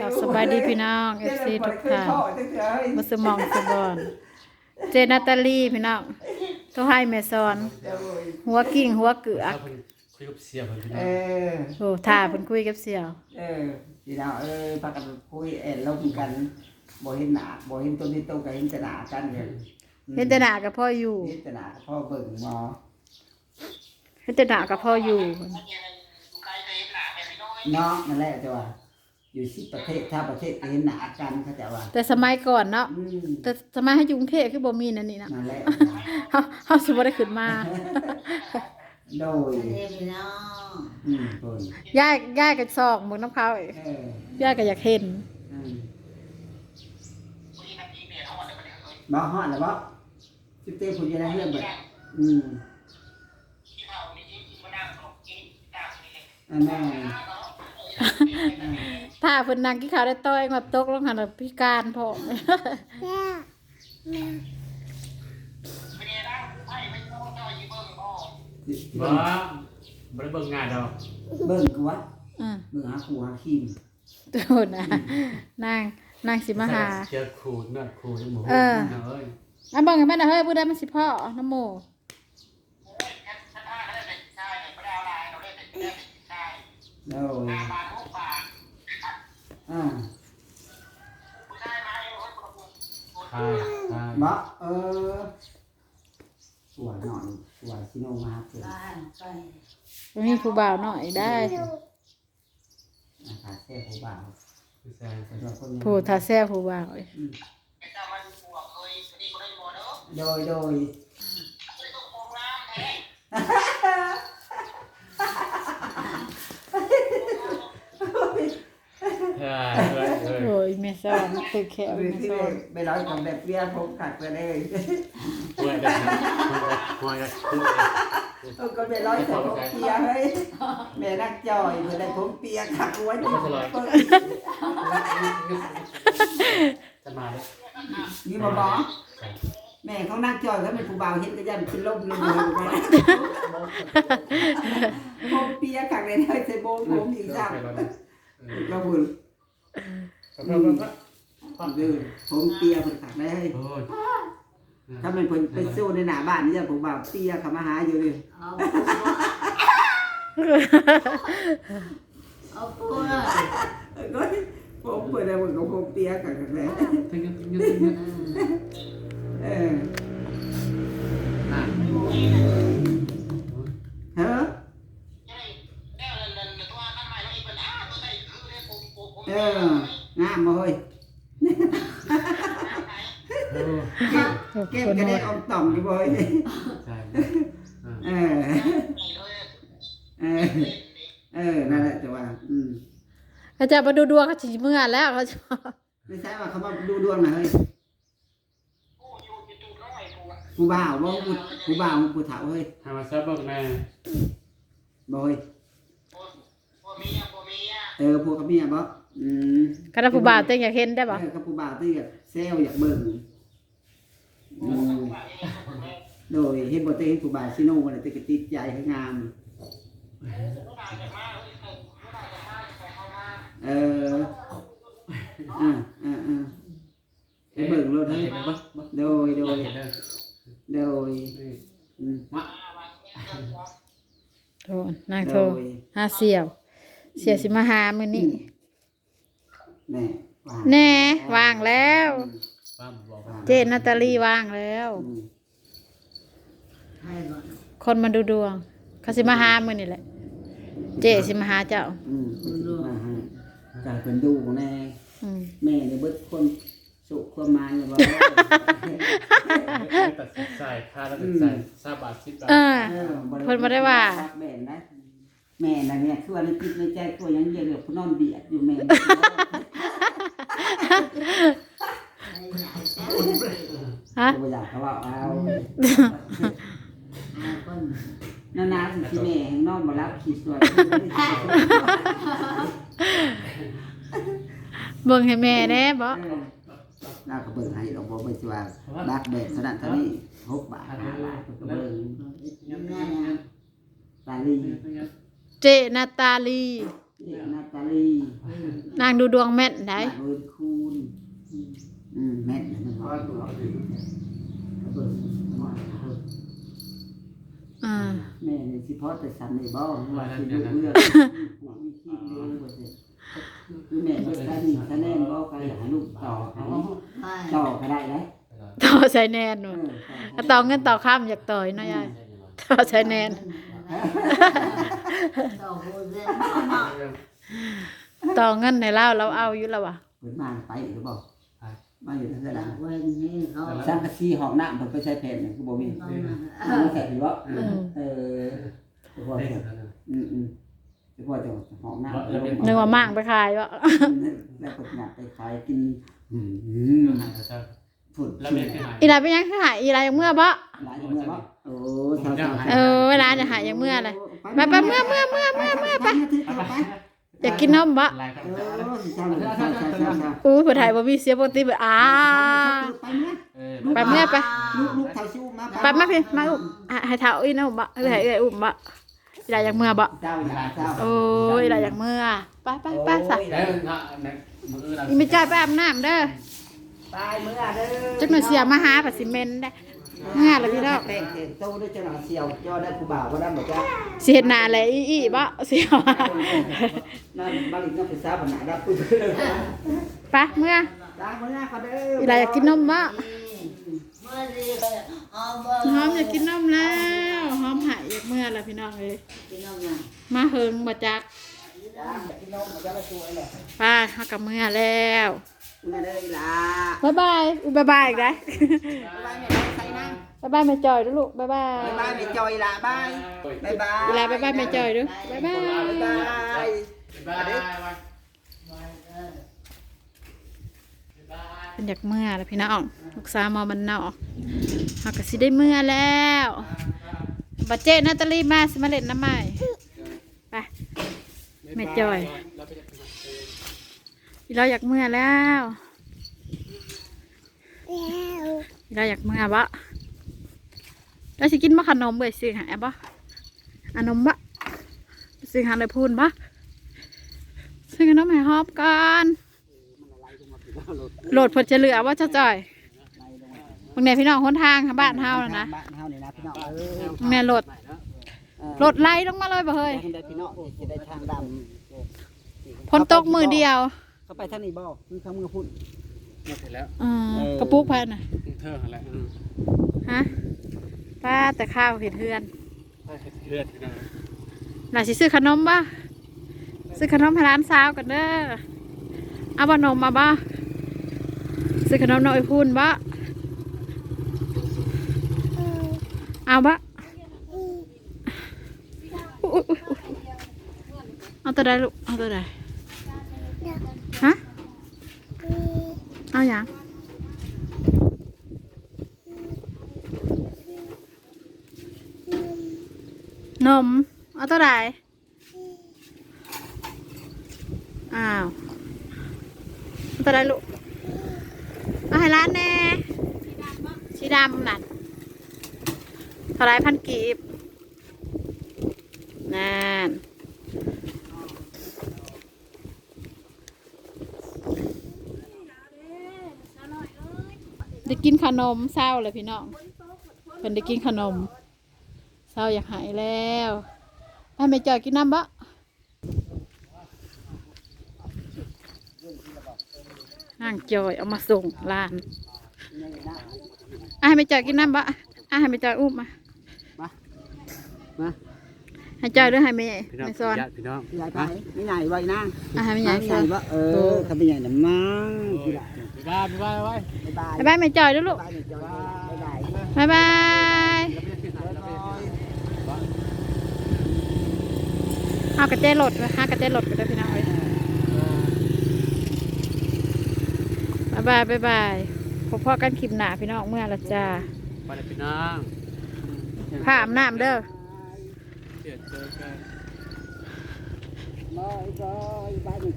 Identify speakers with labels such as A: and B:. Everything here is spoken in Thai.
A: กับสบายดีพี่น้องเอฟซีทุกท่านมาสมองสบอนเจนาตาลีพี่น้องต้องให้แม่สอน หัวกิ่งหัวเกือก
B: เพิ่นคุยกับเสียเพิ่นพี่น้
C: เอ
B: อง
C: อ
A: โอ้ท่าเพิ่นคุยกับเสี่ยว
C: เออพี่น้องเออพากันคุยเอ็นลงกันบ่เห็นหน้าบ่เห็นต้นที่โตก็เห็นแต่หน้ากันเลย
A: เห็นแต่หน้ากับพ่ออยู่
C: เห็นแต่หน้าพ่อเบิ่งหมอ
A: เห็นแต่หน้ากับพ่ออยู่
C: เนาะนั่นแหละจ้ะว่า อยู่สิบประเทศถ้าประเทศก็เห็นหน้ากันเขาจะว่า
A: แต่สมัยก่อนเนาะ
C: อืม
A: แต่สมัยให้อยู่กรุงเทพคือบ่มีนั่นนี่นะ
C: นั่นแหละ
A: เฮาเฮาสิบ่ได้ขึ้นมา
C: โดย
D: เทพี่น้อง
C: อืมเพิ่น
A: ย่ายย่ายก็ซอกเบิ่งน้ำเขาอีก
C: เออย่า
A: ยก็อยากเห็น
C: อืมบ่ฮอดแล้วบ่สิบเต้ผู้อยู่ในเฮือนเบิดอืมอันแม่
A: ถ้าเพิ่นนั่งกินข้าวได้ต้อยมาตกลงหันน่ะพิการพร้อม
B: บ่บ่ได้เบิ่งงานดอก
C: เบิ่งกูวะ
A: อือ
C: เบิ่งหาครูหาครีม
A: ตูนะนางนางสิมาหา
B: เจอครูนื้อครูจังบ่
A: เออ
B: เอ้ย
A: อะเบิ่งให้แม่น่ะเฮ้ยผู้ใดมันสิพ่อน้ำโม
C: โอ้ย อ่า
B: ใช่ใช่
C: บ่เออ สวยหน่อยสวยสิโนมาเกิด
D: บ้านไป
A: มีผู้บ่าวหน่อยได้
C: อาคาแซ่ผู้บ่าว
B: คือแซ่
C: สำหรับคน
A: ผู้ทาแซ่ผู้บ่าว
C: โดยโดย
B: ใช่เอ้ยเอ้ ย
A: โอ้ยแม่ซ้อนตึกแขว
C: เอา
A: แม่
C: ที่
A: ซ้อน
C: ไปร้อยของแบบเบี้ยผมขัดไปเลย
B: ป่วยได้นะป่วยได้ป่วยได้
C: เออก็ไปร้อยของผมเปียเฮ้ยแม่นักจอยเมื่อได้ผมเปียขัดไว้เปิด
B: จะมาเด้อ
C: นี่มาบอกแม่เขานั่งจอยเขาเป็นผู้บ่าวเห็นก็ยันเป็นลมเลยผมเปียขัดเลยได้ใส่โบมผมอีกจังก็บุญ
B: พรับครับ
C: ความดื้อผมเปียผมตักได้
B: โอ้ย
C: ถ้าเป็นคนไปสู้ในหน้าบ้านนี่จะผมบ่าเปียเขามาหาอยู่เลย
D: เอาเอาปัว
C: ก็ผมเปิดอะไรผมก็ผมเปียกันกันแล้ว
B: ถึงถึงถึง
C: เออ เก็บกระเด็นอมต่อมอยู่บ่อย
B: ใช่
C: เออเออเออนั่นแหละจะว่า อืม
A: เขาจะมาดูดวงเขาสิเมื่อแล้วเขาจะ
C: ไม่ใช่ว่าเขามาดูดวงนะเฮ้ยผู้บ่าวบ่ผู้ผู้บ่าวผู้เฒ่าเฮ้ย
B: ทำมาซับเบิ่งแม่
C: บ่เฮ้ยเออพวกกับเมียบ่อืม
A: คณะผู้บ่าวเต้งอยากเห็นได้ปะ
C: เออกับผู้บ่าวที่อยากเซลอยากเบิ่งอืม โดยเห็นบ่เต้เห็นผู้บ่าวซิโน่บ่ได้ติดติดใจให้งาม เอออ่าอ่าอ่าไปเบิ่งรถ
B: เห็
C: ให้
B: นไหมบ่
C: โดยโดย
B: เห็นเด้อ
C: โดย
B: นี่
C: อืม
B: มา
A: โทรนาง
C: โด
A: โทร
C: ย
A: หาเสี่ยว เสี่ยวสิมาหามื้อนี้
C: แน่ ว่า
A: แน่วางแล้ว
B: ป้าบอกว่า
A: เจนาตาลีวางแล้ว
C: อืม
D: ให้ก่อน
A: คนมาดูดวงเขาสิมาหามื้อนี่แหละ เจสิมาหาเจ้า
C: อืมอ่าฮะจากเป็นดูแน่
A: อืม
C: แม่เนี่ยเบิดคนสุขความหมายอย่าบอก
B: ตัดสินใจค่าแล้วตัดสินใจทราบบาทสิบบาท
A: เออ
C: เออ
A: เพิ่นบ่ได้ว่า
C: แม่นะแม่นะเนี่ยคือว่าในจิตในใจตัวยังเย็นเหลือผู้นอนเบียดอยู่แม่
D: ให้ใหญ่แซ่บ
A: ฮะ
C: ตัวอยากเขาว่าเอา
D: เอานา
C: นๆสิแม่แห่งนอนบ่รับขี้สวย
A: เบิ่งให้แม่แน่บ่
C: น่าก็เบิ่งให้ดอกบ่ไปสิว่าบักแบบขนาดเท่านี้หกบาทห้าบาทก็เบิ่งตาลี
A: เจนาตาลี
C: เอกนาตาลี
A: นางดูดวงแม่นได้
C: เบิร์นคณอืมแม่นนะมันว่าตัวเบิร์นว่า
A: อ่า
C: แม่นี่สิพอแต่สันในบ้องว่าสิลูกเลือดผู้มีขี้เลี้ยงว่าสิคือแม่ก็ได้นี่คะแนนบ่ใครอยากให้ลูกต่อให้ต่อก็ได้เลย
A: ต่อใช้แนน
C: เอ
A: นู่น
C: อ
A: ก็ต่อเงินต่อข้ามอยากต่อยเนาะยายต่อใช้แนน
D: ต่อโหดเลย
A: ต่อเงินในเล่าเราเอาอยู่แล้ววะ
C: เปิดมาไปหรือเปล่า มาอยู่ทั้งนั้น
D: เว้นนี่เขา
C: สังกะสีห้องน้ำเพิ่นไปใช้แผ่นนี่คือบ่มี
D: ต้องมา
C: มันใส่อยู่บ่
A: อืม
C: เออเฉพาะเจ้าอืมอืมเฉพาะเจ้าห้องน้ำ
A: นึกว่ามั่งไปขายวะ
C: แล้วก็หนักไปขายกินอืมฝุ่น
B: แล้วเมียที่ไหน
A: อีหลาเป็นยังคือหายอีหลาอย่างเมื่อบ่
C: หลายเมื่อบ่โอ้ชาว
A: เออเวลาจะหายอย่างเมื่อเลยไปไปเมื่อเมื่อเมื่อเมื่อเมื่อไป
C: ไป
A: อยากกินนมบ่
B: ลายครับ
C: เออชาวชาวชาวชาวชาว
A: อู้ผู้ไทยบ่มีเสียปกติแบบอ้า
C: ไปเมื่อ
B: เออ
A: ไปเมื่อไป
C: ลูกลูกเท่าชูมา
A: ไปมาพี่มาอุ้มอะให้เท้าอีนะอุ้มบ่เอ้ยให้เอ้ยอุ้มบ่อีหลาอย่างเมื่อบ่
C: เจ้าอย่าเจ้า
A: โอ้ยอีหลาอย่างเมื่อไปไปไปซะ
B: แล้วนะมือเรา
A: อีไม่จ่ายไปอาบน้ำเด้อ
C: ไปเมื่อเด้อ
A: จักหน่อยเสียมาหาปัสสิเมนได้ เมื่อแล้วพี่น้อง
C: แต่งเต็มโตด้วยจ้าหน้าเสียวย่อได้ผู้บ่าวก็ได้หมดจ้า
A: เฮ็ดหนาแลยอีอีบ่เสียว
C: นั่นบ้านอีกนั่นเป็นสาวปัญหาได้ปุ๊บ
A: ไปเมื่อ
C: ล้างมือหน้าเขาเด้อ
A: อีหลาอยากกินนมบ่หอมอยากกินนมแล้วหอมหายอยากเมื่อแล้วพี่น้องเอ้ย
D: มา
A: เฮิงบ่จัก
C: กินนมมันจะมาช่วยแหละ
A: ไปเฮากับเมื่อแล้ว
C: มื่อเด้อล่ะ
A: บ๊ายบายอุ๊ยบ๊ายบายอีกได้
C: บายแม่ใส่นั่ง
A: บ๊ายบายแม่จอยด้วยลูกบ๊ายบาย
C: บายบายแม่จอยล่ะบายบายบาย
A: อีหลาบ๊ายบายแม่จอยด้วยบ๊ายบาย
C: บายบาย
B: บายบาย
A: เป็นอยากเมื่อแล้วพี่น้องลูกสาวมอมันเนาะเฮาก็สิได้เมื่อแล้วบัดเจนาตาลีมาสิมาเล่นน้ำใหม่ไปแม่จอย อีเราอยากเมื่อแล้วอีเราอยากเมื่อบ่แล้วสิกินมะขนมเบื่อซื้อหาบ่อันนมบ่ซื้อหาเลยพูนบ่ซื้อขนมให้ฮอบก่อนโหลดเพอจะเหลือว่าจะจ่อยบางเนี่ยพี่น้องคนทางบ้านเฮาน่ะนะ
C: บ้านเฮานี่นะพี่น้องเออบา
A: งเนี่ยโหลดโหลดไล่ลงมาเลยบ่เฮ้ย
C: ได้พี่น้องจะได้ทางดำ
A: พนตกมือเดียว
C: เข้าไปทางนี้บ่คือเขามือพุ่น
B: เสร็จแล้ว
A: อืมกระปุกพันน่ะ
B: เธออะไร
A: ฮะป้าแต่ข้าวเห็ดเฮือน
B: เลือดนะ
A: หลานสิซื้อขนมบ่ซื้อขนมให้ร้านสาวกันเด้อเอาบ่นมมาบ่ซื้อขนมน้อยพูนบ่เอาบ่อุ๊ยอุ๊ยอุ๊ยอุ๊ยเอาตัวใดลูกเอาตัวใด ฮะเอาอย่างนม เอาตัวใดอ้าวเอาตัวใดลูก เอาให้ร้านแน่สีดำนั่นเท่าไรพันกีบนั่น กินขนมเศร้าเลยพี่น้องเป็นได้กินขนมเศร้าอยากหายแล้วให้แม่จอยกินน้ำบะนั่งจอยเอามาส่งร้านอะให้แม่จอยกินน้ำบะอะให้แม่จอยอุ้มมา
C: มา
A: ให้จอยหรือให้แม่
B: พี่น้อง
A: แม่สอน
B: ญาติพี่น้อง
C: ใหญ่ไปไม่ใหญ่ไว้นาง
A: อะให้แม่ใหญ่
C: ใหญ่ว่าเออเขาเป็นใหญ่น่ะมั้งพี่ละ
B: บายบายบาย
C: บ๊ายบาย
A: บ๊ายบายแม่จอยด้วยลูก
C: บ๊ายบายจอยบ๊ายบาย
A: บ๊ายบายห้ากระเจ๊รถห้ากระเจ๊รถไปด้วยพี่น้องเอ้ยบ๊ายบายบ๊ายบายพบพ่อกันคลิปหนาพี่น้องเมื่อละจ้า
B: ไปเลยพี่น้อง
A: ผ้าอาบน้ำเด้อ
B: เจอเจอ
C: Bye, bye.